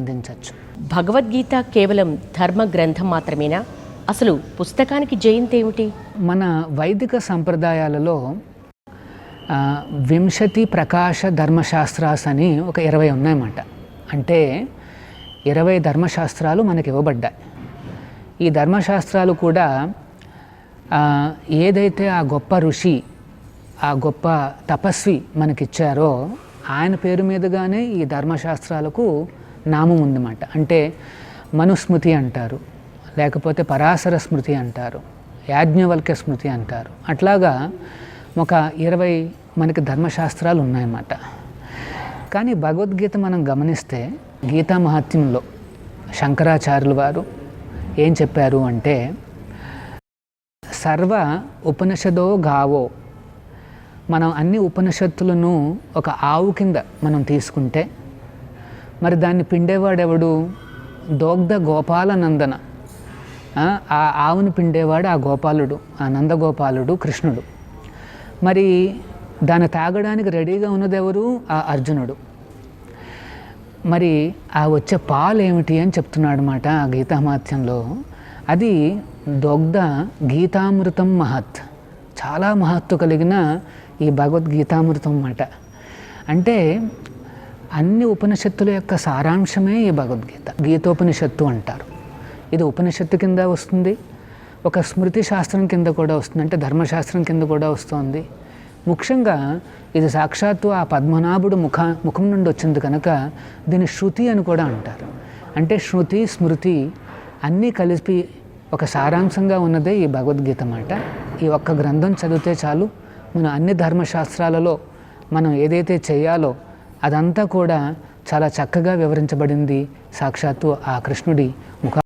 అందించవచ్చు. భగవద్గీత కేవలం ధర్మ గ్రంథం మాత్రమేనా? అసలు పుస్తకానికి జయంతి ఏమిటి? మన వైదిక సంప్రదాయాలలో వింశతి ప్రకాశ ధర్మశాస్త్రాస్ అని ఒక ఇరవై ఉన్నాయన్నమాట. అంటే ఇరవై ధర్మశాస్త్రాలు మనకి ఇవ్వబడ్డాయి. ఈ ధర్మశాస్త్రాలు కూడా ఏదైతే ఆ గొప్ప ఋషి ఆ గొప్ప తపస్వి మనకిచ్చారో ఆయన పేరు మీదుగానే ఈ ధర్మశాస్త్రాలకు నామం ఉందన్నమాట. అంటే మనుస్మృతి అంటారు లేకపోతే పరాశర స్మృతి అంటారు యాజ్ఞవల్క్య స్మృతి అంటారు. అట్లాగా ఒక ఇరవై మనకి ధర్మశాస్త్రాలు ఉన్నాయన్నమాట. కానీ భగవద్గీత మనం గమనిస్తే గీతా మహత్యంలో శంకరాచార్యుల వారు ఏం చెప్పారు అంటే సర్వ ఉపనిషదో గావో మనం అన్ని ఉపనిషత్తులను ఒక ఆవు కింద మనం తీసుకుంటే మరి దాన్ని పిండేవాడెవడు? దోగ్ధ గోపాలనందన. ఆ, ఆ పిండేవాడు ఆ గోపాలుడు ఆ నందగోపాలుడు కృష్ణుడు. మరి దాన్ని తాగడానికి రెడీగా ఉన్నదెవరు? ఆ అర్జునుడు. మరి ఆ వచ్చే పాలు ఏమిటి అని చెప్తున్నాడు అనమాట ఆ గీతామాత్యంలో. అది దొగ్ధ గీతామృతం మహత్. చాలా మహత్తు కలిగిన ఈ భగవద్గీతామృతం అన్నమాట. అంటే అన్ని ఉపనిషత్తుల యొక్క సారాంశమే ఈ భగవద్గీత. గీతోపనిషత్తు అంటారు. ఇది ఉపనిషత్తు కింద వస్తుంది. ఒక స్మృతి శాస్త్రం కింద కూడా వస్తుంది. అంటే ధర్మశాస్త్రం కింద కూడా వస్తుంది. ముఖ్యంగా ఇది సాక్షాత్తు ఆ పద్మనాభుడు ముఖ ముఖం నుండి వచ్చింది కనుక దీన్ని శృతి అని కూడా అంటారు. అంటే శృతి స్మృతి అన్నీ కలిపి ఒక సారాంశంగా ఉన్నదే ఈ భగవద్గీత మాట. ఈ ఒక్క గ్రంథం చదివితే చాలు. మనం అన్ని ధర్మశాస్త్రాలలో మనం ఏదైతే చేయాలో అదంతా కూడా చాలా చక్కగా వివరించబడింది సాక్షాత్తు ఆ కృష్ణుడి ముఖ